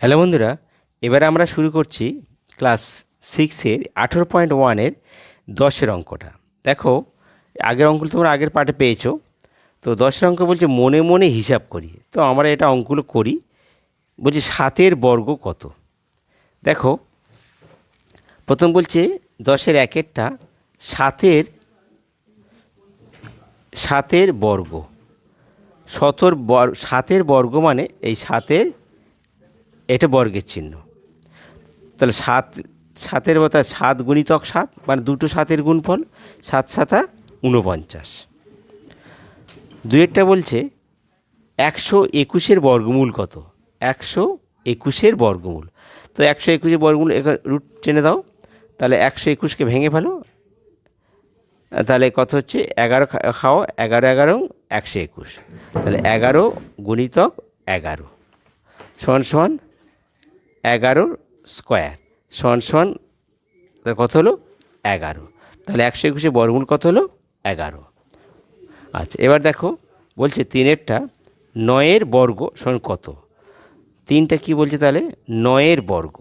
Hello বন্ধুরা, এবারে আমরা শুরু করছি ক্লাস সিক্সের আঠেরো পয়েন্ট ওয়ানের দশের অঙ্কটা। দেখো, আগের অঙ্কগুলো তোমরা আগের পার্টে পেয়েছ, তো দশের অঙ্ক বলছে মনে মনে হিসাব করি। তো আমরা এটা অঙ্কগুলো করি, বলছি সাতের বর্গ কত? দেখো, প্রথম বলছে দশের একেরটা সাতের সাতের বর্গ। শতর বর, সাতের বর্গ মানে এই সাতের এটা বর্গের চিহ্ন। তাহলে সাত, সাতের মতো সাত গুণিতক সাত মানে দুটো সাতের গুণফল, সাত সাতা ঊনপঞ্চাশ। দুয়েরটা বলছে, একশো একুশের বর্গমূল কত? একশো একুশের বর্গমূল। তো একশো একুশের বর্গমূল রুট টেনে দাও, তাহলে একশো একুশকে ভেঙে ফেলো, তাহলে কত হচ্ছে? এগারো খাও, এগারো এগারো, একশো একুশ। তাহলে এগারো গুণিতক এগারো। সমান সমান এগারো স্কোয়ার। সমান সমান কত হলো? এগারো। তাহলে একশো একুশে বর্গমূল কত হলো? এগারো। আচ্ছা এবার দেখো, বলছে তিনেরটা নয়ের বর্গ সমান কত? তিনটা কি বলছে তাহলে? নয়ের বর্গ।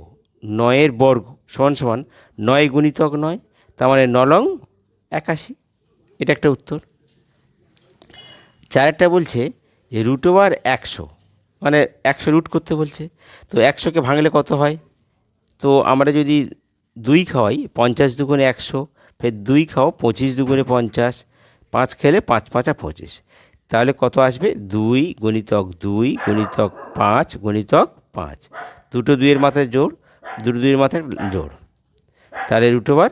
নয়ের বর্গ সমান সমান নয় গুণিতক নয়, তার মানে নলং একাশি। এটা একটা উত্তর। চারেরটা বলছে যে রুট ওভার একশো। মানে একশো রুট করতে বলছে। তো একশোকে ভাঙলে কত হয়? তো আমরা যদি দুই খাওয়াই, পঞ্চাশ দুগুণে একশো, ফের দুই খাও, পঁচিশ দুগুণে পঞ্চাশ, পাঁচ খেলে পাঁচ পাঁচা পঁচিশ। তাহলে কত আসবে? দুই গণিতক দুই গণিতক পাঁচ গণিতক পাঁচ। দুটো দুইয়ের মাথায় জোর দুটো দুইয়ের মাথায় জোর তাহলে রুট ওভার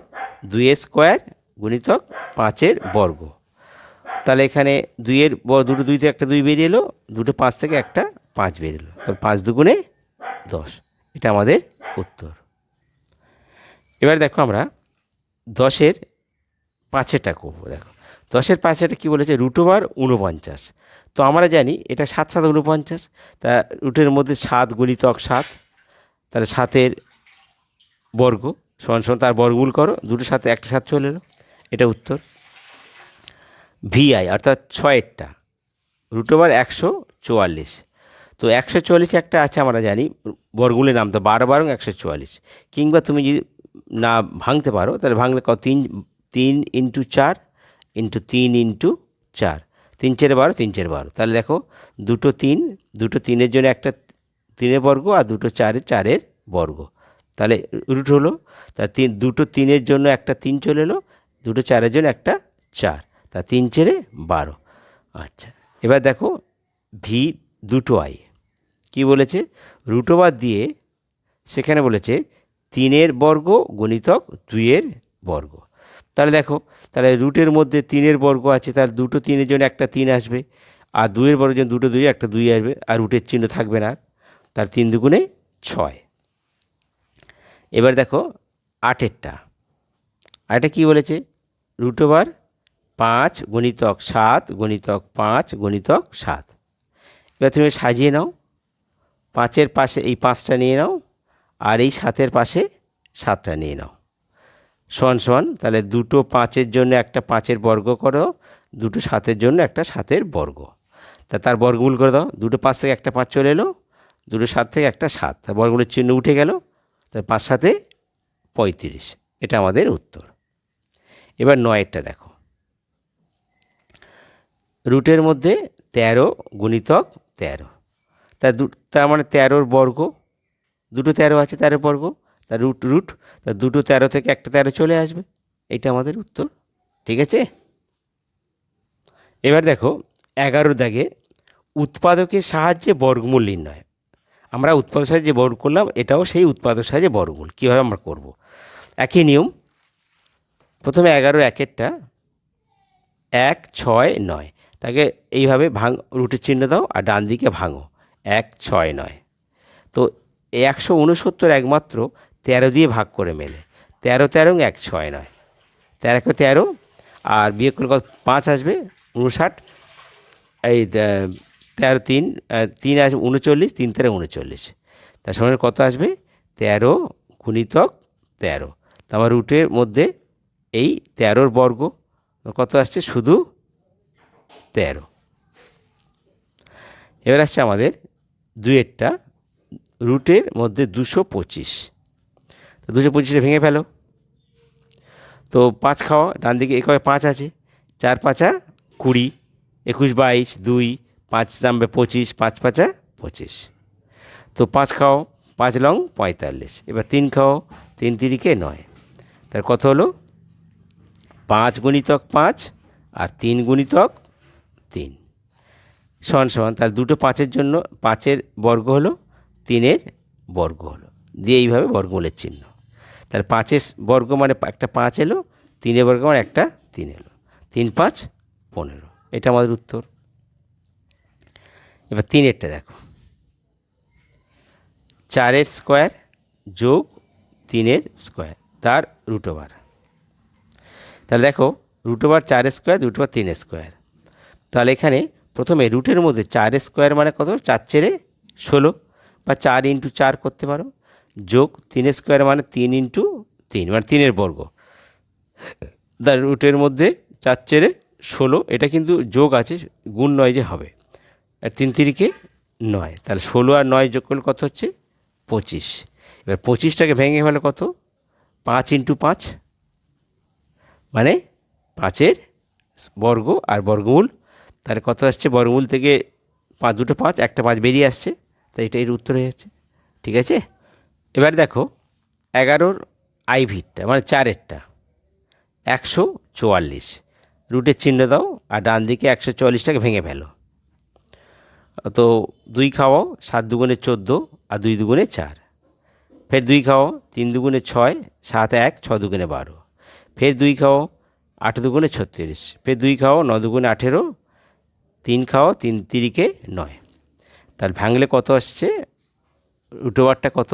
দুই স্কোয়ার গুণিতক পাঁচের বর্গ। তাহলে এখানে দুইয়ের দুটো দুই থেকে একটা দুই বেরিয়ে এলো, দুটো পাঁচ থেকে একটা পাঁচ বেরিয়ে এলো তাহলে পাঁচ দুগুণে দশ। এটা আমাদের উত্তর। এবার দেখো আমরা দশের পাঁচেরটা করব, দেখো। দশের পাঁচেরটা কী বলেছে? রুট ওভার ঊনপঞ্চাশ। তো আমরা জানি এটা সাত সাত ঊনপঞ্চাশ। তা রুটের মধ্যে সাত গুণিতক সাত, তাহলে সাতের বর্গ সমান সমান তার বর্গমূল করো। দুটো সাথে একটা সাত চলে এলো। এটা উত্তর। ভিআই অর্থাৎ ছয়েরটা। রুট ওভার একশো চুয়াল্লিশ। তো একশো চুয়াল্লিশ একটা আছে আমরা জানি বর্গমূলের নাম তো বারো বারো একশো চুয়াল্লিশ। কিংবা তুমি যদি না ভাঙতে পারো, তাহলে ভাঙলে কত? তিন তিন ইন্টু চার ইন্টু তিন ইন্টু চার। তিন চারে বারো, তিন চারে বারো। তাহলে দেখো, দুটো তিন, দুটো তিনের জন্য একটা তিনের বর্গ আর দুটো চারের চারের বর্গ। তাহলে রুট হলো, তা তিন, দুটো তিনের জন্য একটা তিন চলে এলো, দুটো চারের জন্য একটা চার। তা তিন চেরে বারো। আচ্ছা এবার দেখো, ভি দুটো আই। কি বলেছে? রুটোবার দিয়ে সেখানে বলেছে, তিনের বর্গ গণিতক দুইয়ের বর্গ। তাহলে দেখো, তাহলে রুটের মধ্যে তিনের বর্গ আছে, তাহলে দুটো তিনের জন্য একটা তিন আসবে, আর দুইয়ের বর্গের জন্য দুটো দুই, একটা দুই আসবে, আর রুটের চিহ্ন থাকবে না তার তিন দুগুণে ছয়। এবার দেখো, আটেরটা। আটটা কী বলেছে? রুট ওভার পাঁচ গণিতক সাত গণিতক পাঁচ গণিতক সাত। এবার তুমি সাজিয়ে নাও। পাঁচের পাশে এই পাঁচটা নিয়ে নাও, আর এই সাতের পাশে সাতটা নিয়ে নাও। সমান সমান তাহলে দুটো পাঁচের জন্য একটা পাঁচের বর্গ করো, দুটো সাতের জন্য একটা সাতের বর্গ। তা তার বর্গমূল করে দাও, দুটো পাঁচ থেকে একটা পাঁচ চলে এলো, দুটো সাত থেকে একটা সাত। তার বর্গমূলের চিহ্ন উঠে গেল তার পাঁচ সাথে পঁয়ত্রিশ, এটা আমাদের উত্তর। এবার নয়েরটা দেখো। রুটের মধ্যে তেরো গুণিতক তেরো। তার দু, তার মানে তেরোর বর্গ, দুটো তেরো আছে তেরো বর্গ, তার রুট রুট তার দুটো তেরো থেকে একটা তেরো চলে আসবে। এটা আমাদের উত্তর, ঠিক আছে? এবার দেখো এগারো দাগে উৎপাদকের সাহায্যে বর্গমূল নির্ণয়। আমরা উৎপাদক সাহায্যে বর্গ করলাম, এটাও সেই উৎপাদক সাহায্যে বর্গমূল। কীভাবে আমরা করব? একই নিয়ম, প্রথমে এগারো একেরটা এক, ছয়, নয়। তাকে এইভাবে ভাঙ, রুটের চিহ্ন দাও আর ডান দিকে ভাঙো। এক ছয় নয়। তো একশো উনসত্তর একমাত্র তেরো দিয়ে ভাগ করে মেলে। তেরো তেরো এক ছয় নয়। তেরোকে তেরো, আর বিয়ে করলে কত? পাঁচ আসবে, উনষাট। এই তেরো তিন তিন আসবে উনচল্লিশ, তিন তেরো উনচল্লিশ। তার সঙ্গে কত আসবে? তেরো গুণিতক তেরো। তো আমার রুটের মধ্যে এই তেরোর বর্গ কত আসছে? শুধু তেরো। এবার আসছে আমাদের দুয়েরটা রুটের মধ্যে দুশো পঁচিশ। তো দুশো পঁচিশটা ভেঙে ফেলো। তো পাঁচ খাওয়া, ডান দিকে এ কয় পাঁচ আছে? চার পাঁচা কুড়ি, একুশ বাইশ, দুই, পাঁচ নামবে পঁচিশ, পাঁচ পাঁচা পঁচিশ। তো পাঁচ খাও, পাঁচ লং পঁয়তাল্লিশ। এবার তিন খাও, তিন তিরিকে নয়। তার কত হলো? পাঁচ গুণিতক পাঁচ আর তিন গুণিতক তিন। সমান সমান, তাহলে দুটো পাঁচের জন্য পাঁচের বর্গ হলো তিনের বর্গ হলো। দিয়ে এইভাবে বর্গমূলের চিহ্ন। তাহলে পাঁচের বর্গ মানে একটা পাঁচ এলো, তিনের বর্গ মানে একটা তিন এলো। তিন পাঁচ পনেরো। এটা আমাদের উত্তর। এবার তিনেরটা দেখো। চারের স্কোয়ার যোগ তিনের স্কোয়ার, তার রুট ওভার। তাহলে দেখো, রুট ওভার চার স্কোয়ার, রুট ওভার তিন স্কোয়ার। তাহলে এখানে প্রথমে রুটের মধ্যে চার স্কোয়ার মানে কত? চার চেরে ষোলো বা চার ইন্টু চার করতে পারো। যোগ তিন স্কোয়ার মানে তিন ইন্টু তিন মানে তিনের বর্গ। তার রুটের মধ্যে চার চেরে ষোলো, এটা কিন্তু যোগ আছে, গুণ নয় যে হবে। আর তিন তিরিকে নয়, তাহলে ষোলো আর নয় যোগ করলে কত হচ্ছে? পঁচিশ। এবার পঁচিশটাকে ভেঙে ফেলে কত? পাঁচ ইন্টু পাঁচ মানে পাঁচের বর্গ আর বর্গমূল তাহলে কত আসছে বর্গমূল থেকে পাঁচ দুটো পাঁচ একটা পাঁচ বেরিয়ে আসছে। তাই এটা এর উত্তর হয়ে যাচ্ছে। ঠিক আছে? এবার দেখো, এগারোর আইভিটটা মানে চারেরটা, একশো চুয়াল্লিশ। রুটের চিহ্ন দাও, আর ডান দিকে একশো চুয়াল্লিশটাকে ভেঙে ফেলো। তো দুই খাওয়াও, সাত দুগুণে চোদ্দ, আর দুই দুগুণে চার। ফের দুই খাও তিন দুগুণে ছয়, সাত এক, ছ দুগুণে বারো। ফের দুই খাও আট দুগুণে ছত্রিশ। ফের দুই খাও ন দুগুণে আঠেরো তিন খাও তিন তিরিকে নয়। তাহলে ভাঙলে কত আসছে? রুটোবারটা কত?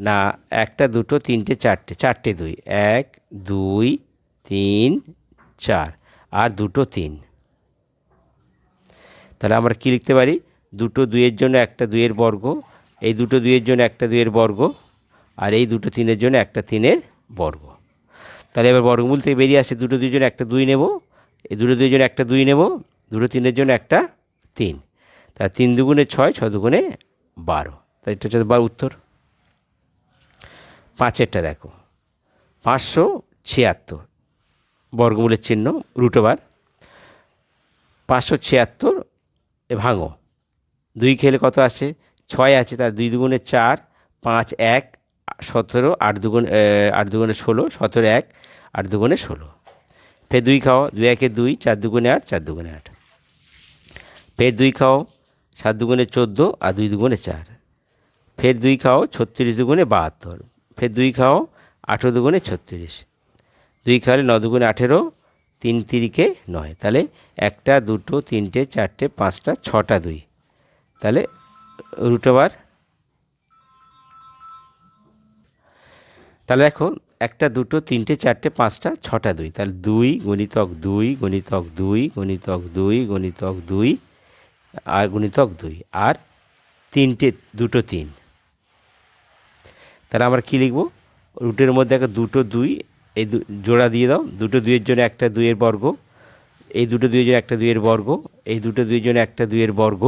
না, একটা, দুটো, তিনটে, চারটে চারটে দুই। এক, দুই, তিন, চার আর দুটো, তিন। তাহলে আমরা কী লিখতে পারি? দুটো দুইয়ের জন্য একটা দুইয়ের বর্গ, এই দুটো দুইয়ের জন্য একটা দুইয়ের বর্গ আর এই দুটো তিনের জন্য একটা তিনের বর্গ। তাহলে এবার বর্গমূল থেকে বেরিয়ে আসে, দুটো দুইয়ের জন্য একটা দুই নেব, এই দুটো দুইয়ের জন্য একটা দুই নেব দুটো তিনের জন্য একটা তিন। তা তিন দুগুণে ছয় ছ দুগুণে বারো। তাই এটা হচ্ছে বা উত্তর। পাঁচেরটা দেখো। পাঁচশো ছিয়াত্তর। বর্গমূলের চিহ্ন রুটোবার পাঁচশো ছিয়াত্তর এ ভাঙো। দুই খেলে কত আছে ছয় আছে, তার দুই দুগুণে চার, পাঁচ এক, সতেরো, আট দুগুণ আট দুগুণে ষোলো, সতেরো এক, আট দুগুণে ষোলো। ফের দুই খাওয়া দুই একে দুই, চার দুগুণে আট, চার দুগুণে আট। ফের দুই খাও, সাত দুগুণে চোদ্দ আর দুই দুগুণে চার। ফের দুই খাও, ছত্রিশ দুগুণে বাহাত্তর। ফের দুই খাও, আঠেরো দুগুণে ছত্রিশ। দুই খাওয়ালে ন দুগুণে আঠেরো, তিন তিরিকে নয়। তাহলে একটা, দুটো, তিনটে, চারটে, পাঁচটা, ছটা দুই। তাহলে রুটোবার তাহলে দেখো, একটা, দুটো, তিনটে, চারটে, পাঁচটা, ছটা দুই। তাহলে দুই গণিতক দুই গণিতক দুই গণিতক দুই গণিতক দুই আর গণিতক দুই, আর তিনটে, দুটো তিন। তাহলে আমরা কী লিখব? রুটের মধ্যে একটা দুটো দুই, এই জোড়া দিয়ে দাও। দুটো দুইয়ের জন্য একটা দুইয়ের বর্গ, এই দুটো দুইয়ের জন্য একটা দুইয়ের বর্গ, এই দুটো দুইয়ের জন্য একটা দুইয়ের বর্গ,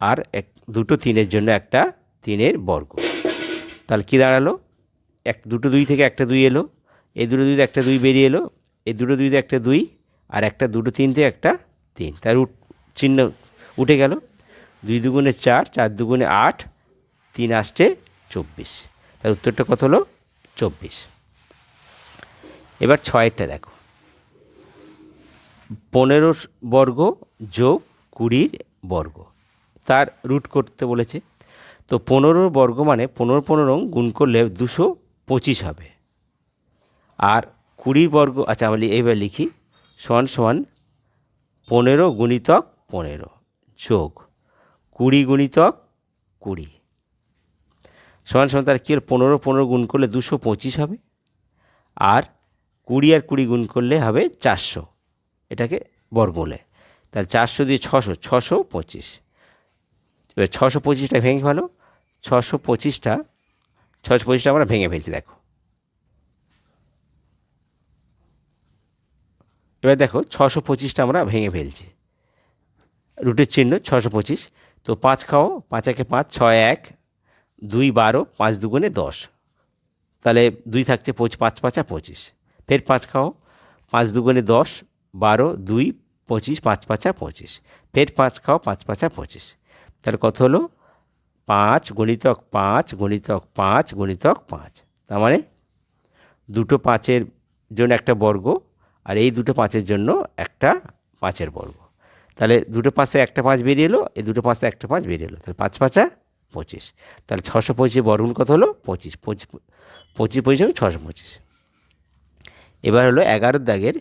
আর এক দুটো তিনের জন্য একটা তিনের বর্গ। তাহলে কী দাঁড়াল? এক দুটো দুই থেকে একটা দুই এলো, এই দুটো দুই একটা দুই বেরিয়ে এলো, এই দুটো দুই একটা দুই, আর একটা দুটো তিন থেকে একটা তিন। তার রুট চিহ্ন উঠে গেল। দুই দুগুণে চার চার দুগুণে আট, তিন আসছে চব্বিশ। তার উত্তরটা কত হলো? চব্বিশ। এবার ছয়েরটা দেখো। পনেরো বর্গ যোগ কুড়ির বর্গ। তার রুট করতে বলেছে। তো পনেরো বর্গ মানে পনেরো পনেরো গুণ করলে দুশো পঁচিশ হবে। আর কুড়ির বর্গ আচ্ছা আমি এইবার লিখি। সমান সমান পনেরো গুণিতক পনেরো। যোগ কুড়ি গুণিতক কুড়ি। সমান সমান তার কী হলো পনেরো পনেরো গুণ করলে দুশো পঁচিশ হবে? আর কুড়ি আর কুড়ি গুণ করলে হবে চারশো। এটাকে বর্গমূলে। তাহলে চারশো দিয়ে ছশো ছশো পঁচিশ। এবার ছশো পঁচিশটা ভেঙে ফেলো। ছশো পঁচিশটা ছশো পঁচিশটা আমরা ভেঙে ফেলছি, দেখো। এবার দেখো, ছশো পঁচিশটা আমরা ভেঙে ফেলছি। রুটের চিহ্ন ছশো পঁচিশ। তো পাঁচ খাও, পাঁচ একে পাঁচ, ছয় এক, দুই বারো, পাঁচ দুগুণে দশ। তাহলে দুই থাকছে পঁচ, পাঁচ, পাঁচা পঁচিশ। ফের পাঁচ খাও, পাঁচ দুগুণে দশ, বারো, দুই, পঁচিশ, পাঁচ, পাঁচা পঁচিশ। ফের পাঁচ খাও, পাঁচ, পাঁচা পঁচিশ। তাহলে কত হলো? পাঁচ গণিতক পাঁচ গণিতক পাঁচ গণিতক পাঁচ। তার মানে দুটো পাঁচের জন্য একটা বর্গ, আর এই দুটো পাঁচের জন্য একটা পাঁচের বর্গ। তাহলে দুটো পাঁচে একটা পাঁচ বেরিয়ে এলো, এই দুটো পাঁচে একটা পাঁচ বেরিয়ে এলো। তাহলে পাঁচ পাঁচা পঁচিশ। তাহলে ছশো পঁচিশ বর্গুণ কত হলো? পঁচিশ। পঁচিশ পঁচিশ পঁচিশ ছশো পঁচিশ। এবার হলো এগারো দাগের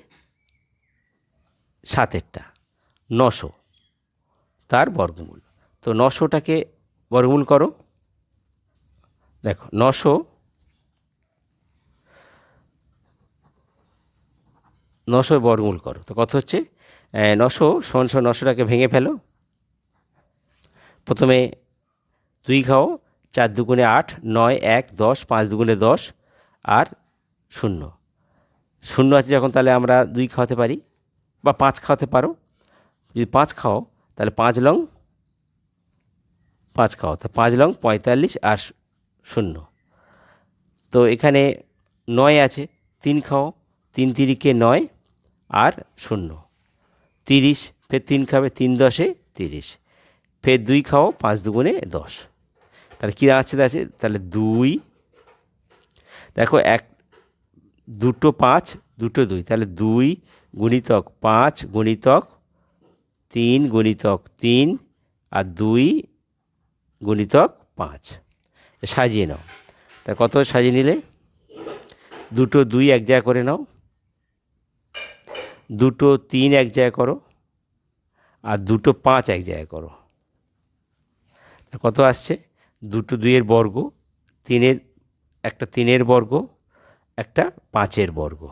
সাতেরটা, নশো তার বর্গমূল। তো নশোটাকে বর্গমূল করো। দেখো, নশো নশো বর্গমূল করো। তো কত হচ্ছে? নশো, সমান সমান নশোটাকে ভেঙে ফেলো। প্রথমে দুই খাও, চার দুগুণে আট, নয়, এক, দশ, পাঁচ দুগুণে দশ, আর শূন্য। শূন্য আছে যখন, তাহলে আমরা দুই খাওয়াতে পারি, বা পাঁচ খাওয়াতে পারো। যদি পাঁচ খাও, তাহলে পাঁচ লং, পাঁচ খাও, তো পাঁচ লং পঁয়তাল্লিশ আর শূন্য। তো এখানে নয় আছে, তিন খাও, তিন তিরিকে নয়, আর শূন্য। তিরিশ, ফের তিন খাবে তিন দশে তিরিশ, ফের দুই খাও পাঁচ দুগুণে দশ। তাহলে কী আছে আছে তাহলে দুই। দেখো এক, দুটো পাঁচ, দুটো দুই, তাহলে দুই গুণিতক পাঁচ গুণিতক তিন গুণিতক তিন আর দুই গুণিতক পাঁচ। সাজিয়ে নাও। তা কত সাজিয়ে নিলে? দুটো দুই এক জায়গা করে নাও। দুটো তিন এক জায়গায় করো আর দুটো পাঁচ এক জায়গায় করো। কত আসছে? দুটো দুইয়ের বর্গ, তিনের, একটা তিনের বর্গ, একটা পাঁচের বর্গ।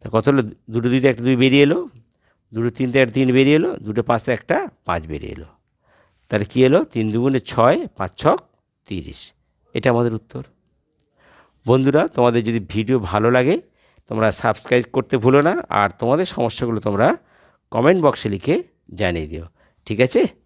তা কত হলো? দুটো দুইতে একটা দুই বেরিয়ে এলো, দুটো তিনতে একটা তিন বেরিয়ে এলো, দুটো পাঁচতে একটা পাঁচ বেরিয়ে এলো। তাহলে কী এলো? তিন দুগুণে ছয়, পাঁচ ছক তিরিশ। এটা আমাদের উত্তর। বন্ধুরা, তোমাদের যদি ভিডিও ভালো লাগে তোমরা সাবস্ক্রাইব করতে ভুলো না আর তোমাদের সমস্যাগুলো তোমরা কমেন্ট বক্সে লিখে জানিয়ে দিও। ঠিক আছে?